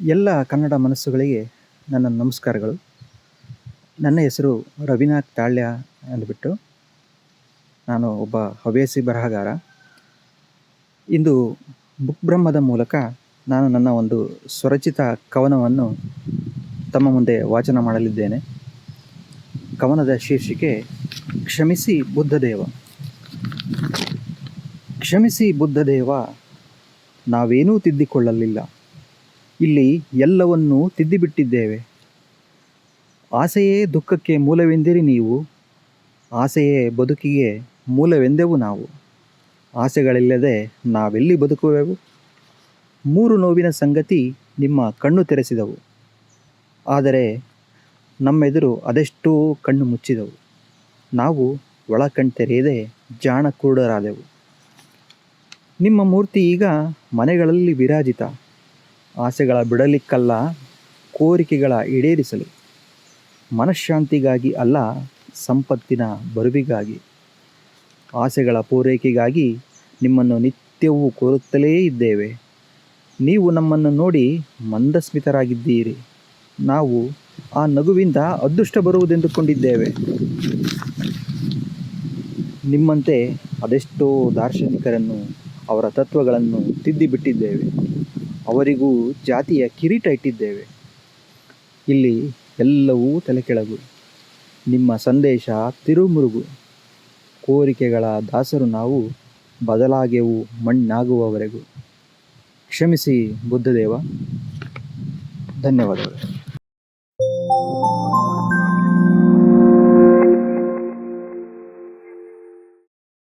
ಎಲ್ಲ ಕನ್ನಡ ಮನಸ್ಸುಗಳಿಗೆ ನನ್ನ ನಮಸ್ಕಾರಗಳು. ನನ್ನ ಹೆಸರು ರವಿನಾಥ್ ತಾಳ್ಯ ಅಂದ್ಬಿಟ್ಟು ನಾನು ಒಬ್ಬ ಹವ್ಯಾಸಿ ಬರಹಗಾರ. ಇಂದು ಬುಕ್ ಬ್ರಹ್ಮದ ಮೂಲಕ ನಾನು ನನ್ನ ಒಂದು ಸ್ವರಚಿತ ಕವನವನ್ನು ತಮ್ಮ ಮುಂದೆ ವಾಚನ ಮಾಡಲಿದ್ದೇನೆ. ಕವನದ ಶೀರ್ಷಿಕೆ, ಕ್ಷಮಿಸಿ ಬುದ್ಧದೇವ. ಕ್ಷಮಿಸಿ ಬುದ್ಧದೇವ, ನಾವೇನೂ ತಿದ್ದಿಕೊಳ್ಳಲಿಲ್ಲ. ಇಲ್ಲಿ ಎಲ್ಲವನ್ನೂ ತಿದ್ದಿಬಿಟ್ಟಿದ್ದೇವೆ. ಆಸೆಯೇ ದುಃಖಕ್ಕೆ ಮೂಲವೆಂದಿರಿ ನೀವು? ಆಸೆಯೇ ಬದುಕಿಗೆ ಮೂಲವೆಂದೆವು ನಾವು? ಆಸೆಗಳಿಲ್ಲದೆ ನಾವೆಲ್ಲಿ ಬದುಕುವೆವು? ಮೂರು ನೋವಿನ ಸಂಗತಿ ನಿಮ್ಮ ಕಣ್ಣು ತೆರೆಸಿದವು. ಆದರೆ ನಮ್ಮೆದುರು ಅದೆಷ್ಟೋ ಕಣ್ಣು ಮುಚ್ಚಿದವು. ನಾವು ಒಳ ಕಣ್ತೆರೆಯದೆ ಜಾಣ ಕುರುಡರಾದೆವು ನಿಮ್ಮ ಮೂರ್ತಿ ಈಗ ಮನೆಗಳಲ್ಲಿ ವಿರಾಜಿತ. ಆಸೆಗಳ ಬಿಡಲಿಕ್ಕಲ್ಲ, ಕೋರಿಕೆಗಳ ಈಡೇರಿಸಲು. ಮನಃಶಾಂತಿಗಾಗಿ ಅಲ್ಲ, ಸಂಪತ್ತಿನ ಬರುವಿಗಾಗಿ. ಆಸೆಗಳ ಪೂರೈಕೆಗಾಗಿ ನಿಮ್ಮನ್ನು ನಿತ್ಯವೂ ಕೋರುತ್ತಲೇ ಇದ್ದೇವೆ. ನೀವು ನಮ್ಮನ್ನು ನೋಡಿ ಮಂದಸ್ಮಿತರಾಗಿದ್ದೀರಿ. ನಾವು ಆ ನಗುವಿಂದ ಅದೃಷ್ಟ ಬರುವುದೆಂದುಕೊಂಡಿದ್ದೇವೆ. ನಿಮ್ಮಂತೆ ಅದೆಷ್ಟೋ ದಾರ್ಶನಿಕರನ್ನು, ಅವರ ತತ್ವಗಳನ್ನು ತಿದ್ದಿಬಿಟ್ಟಿದ್ದೇವೆ. ಅವರಿಗೂ ಜಾತಿಯ ಕಿರೀಟ ಇಟ್ಟಿದ್ದೇವೆ. ಇಲ್ಲಿ ಎಲ್ಲವೂ ತಲೆಕೆಳಗು. ನಿಮ್ಮ ಸಂದೇಶ ತಿರುಮುರುಗು. ಕೋರಿಕೆಗಳ ದಾಸರು ನಾವು ಬದಲಾಗೆವು ಮಣ್ಣಾಗುವವರೆಗೂ. ಕ್ಷಮಿಸಿ ಬುದ್ಧದೇವ. ಧನ್ಯವಾದಗಳು.